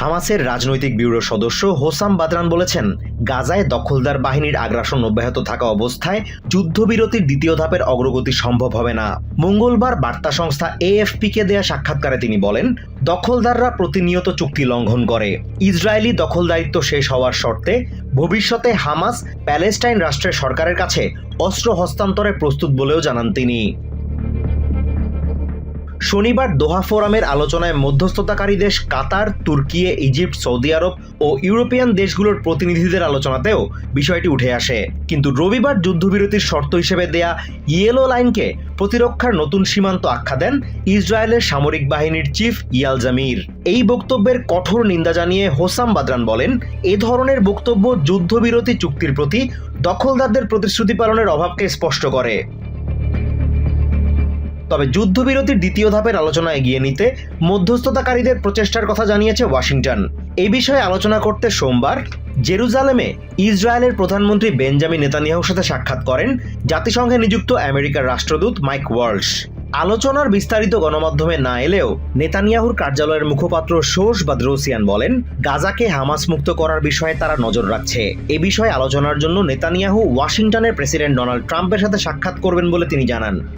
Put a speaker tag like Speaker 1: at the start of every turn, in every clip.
Speaker 1: হামাসের রাজনৈতিক ব্যুরো সদস্য হোসাম বাদরান বলেছেন, গাজায় দখলদার বাহিনীর আগ্রাসন অব্যাহত থাকা অবস্থায় যুদ্ধবিরতির দ্বিতীয় ধাপের অগ্রগতি সম্ভব হবে না। মঙ্গলবার বার্তা সংস্থা এএফপিকে দেয়া সাক্ষাৎকারে তিনি বলেন, দখলদাররা প্রতিনিয়ত চুক্তি লঙ্ঘন করে। ইসরায়েলি দখলদারিত্ব শেষ হওয়ার শর্তে ভবিষ্যতে হামাস প্যালেস্টাইন রাষ্ট্রের সরকারের কাছে অস্ত্র হস্তান্তরে প্রস্তুত বলেও জানান তিনি। শনিবার দোহা ফোরামের আলোচনায় মধ্যস্থতাকারী দেশ কাতার, তুর্কি, ইজিপ্ট, সৌদি আরব ও ইউরোপিয়ান দেশগুলোর প্রতিনিধিদের আলোচনাতেও বিষয়টি উঠে আসে। কিন্তু রবিবার যুদ্ধবিরতির শর্ত হিসেবে দেয়া ইয়েলো লাইনকে প্রতিরক্ষার নতুন সীমান্ত আখ্যা দেন ইসরায়েলের সামরিক বাহিনীর চিফ ইয়াল জামির। এই বক্তব্যের কঠোর নিন্দা জানিয়ে হোসাম বাদরান বলেন, এ ধরনের বক্তব্য যুদ্ধবিরতি চুক্তির প্রতি দখলদারদের প্রতিশ্রুতি পালনের অভাবকে স্পষ্ট করে। তবে যুদ্ধবিরতির দ্বিতীয় ধাপের আলোচনা এগিয়ে নিতে মধ্যস্থতাকারীদের প্রচেষ্টার কথা জানিয়েছে ওয়াশিংটন। এ বিষয়ে আলোচনা করতে সোমবার জেরুজালেমে ইসরায়েলের প্রধানমন্ত্রী বেঞ্জামিন নেতানিয়াহুর সাথে সাক্ষাৎ করেন জাতিসংঘে নিযুক্ত আমেরিকার রাষ্ট্রদূত মাইক ওয়ার্লস। আলোচনার বিস্তারিত গণমাধ্যমে না এলেও নেতানিয়াহুর কার্যালয়ের মুখপাত্র শোষ বাদ্রোসিয়ান বলেন গাজাকে হামাস মুক্ত করার বিষয়ে তারা নজর রাখছে। এ বিষয়ে আলোচনার জন্য নেতানিয়াহু ওয়াশিংটনের প্রেসিডেন্ট ডোনাল্ড ট্রাম্পের সাথে সাক্ষাৎ করবেন বলে তিনি জানান।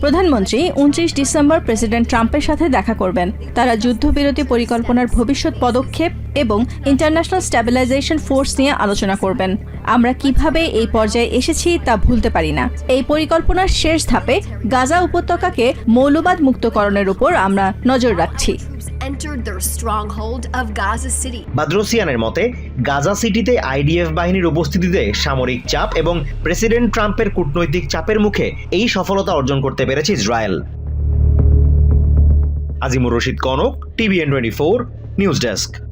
Speaker 2: প্রধানমন্ত্রী উনত্রিশ ডিসেম্বর প্রেসিডেন্ট ট্রাম্পের সাথে দেখা করবেন। তারা যুদ্ধবিরতি পরিকল্পনার ভবিষ্যৎ পদক্ষেপ এবং ইন্টারন্যাশনাল স্ট্যাবিলাইজেশন ফোর্স নিয়ে আলোচনা করবেন। আমরা কীভাবে এই পর্যায়ে এসেছি তা ভুলতে পারি না। এই পরিকল্পনার শেষ ধাপে গাজা উপত্যকাকে মৌলবাদ মুক্তকরণের উপর আমরা নজর রাখছি.
Speaker 1: বাদ্রোসিয়ানের মতে গাজা সিটিতে আইডিএফ বাহিনীর উপস্থিতিতে সামরিক চাপ এবং প্রেসিডেন্ট ট্রাম্পের কূটনৈতিক চাপের মুখে এই সফলতা অর্জন করতে পেরেছে Israel. Azimur Rashid Konok TVN twenty four news desk.